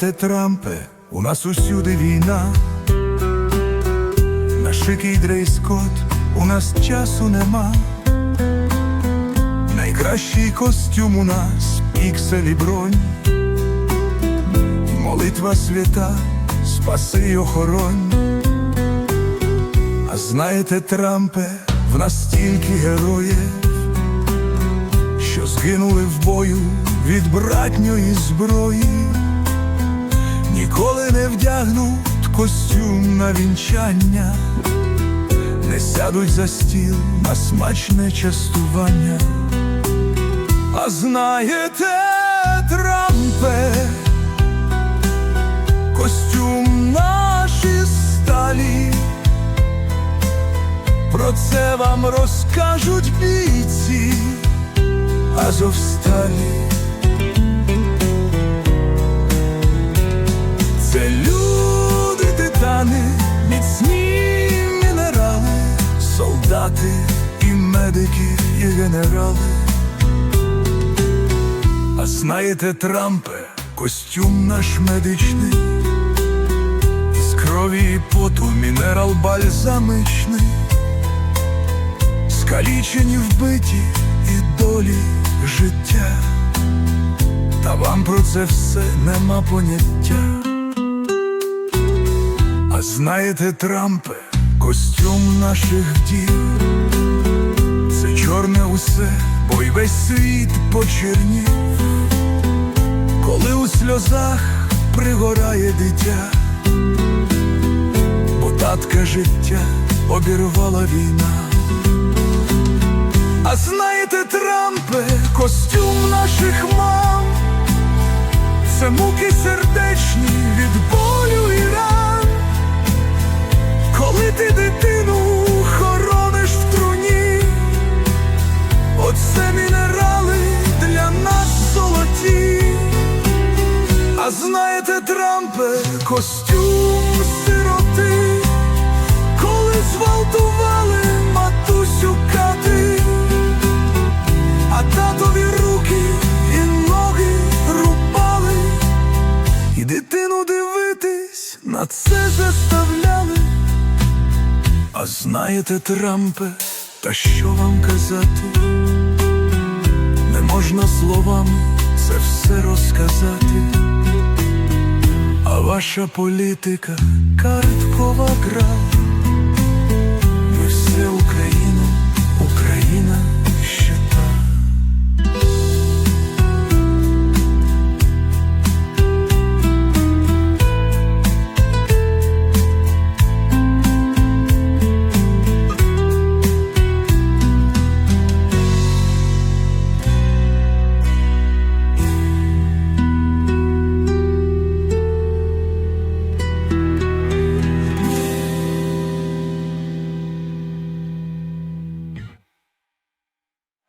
знаєте, Трампе, у нас усюди війна, на шикий дрейс-код у нас часу нема. Найкращий костюм у нас пікселі бронь, молитва свята, спаси й охоронь. А знаєте, Трампе, в нас стільки героїв, що згинули в бою від братньої зброї, ніколи не вдягнуть костюм на вінчання, не сядуть за стіл на смачне частування. А знаєте, Трампе, костюм наш із сталі. Про це вам розкажуть бійці Азовсталі. Міцні мінерали, солдати і медики, і генерали. А знаєте, Трампе, костюм наш медичний, з крові і поту мінерал бальзамичний, скалічені вбиті і долі життя, та вам про це все нема поняття. Знаєте, Трампе, костюм наших дів, це чорне усе, бо й весь світ почернів, коли у сльозах пригорає дитя, бо татка життя обірвала війна. А знаєте, Трампе, костюм наших мам, це муки сердечні Трампе, костюм сироти, коли зґвалтували матусю кати, а татові руки і ноги рубали, і дитину дивитись на це заставляли. А знаєте, Трампе, та що вам казати? Не можна словами ваша політика карткова гра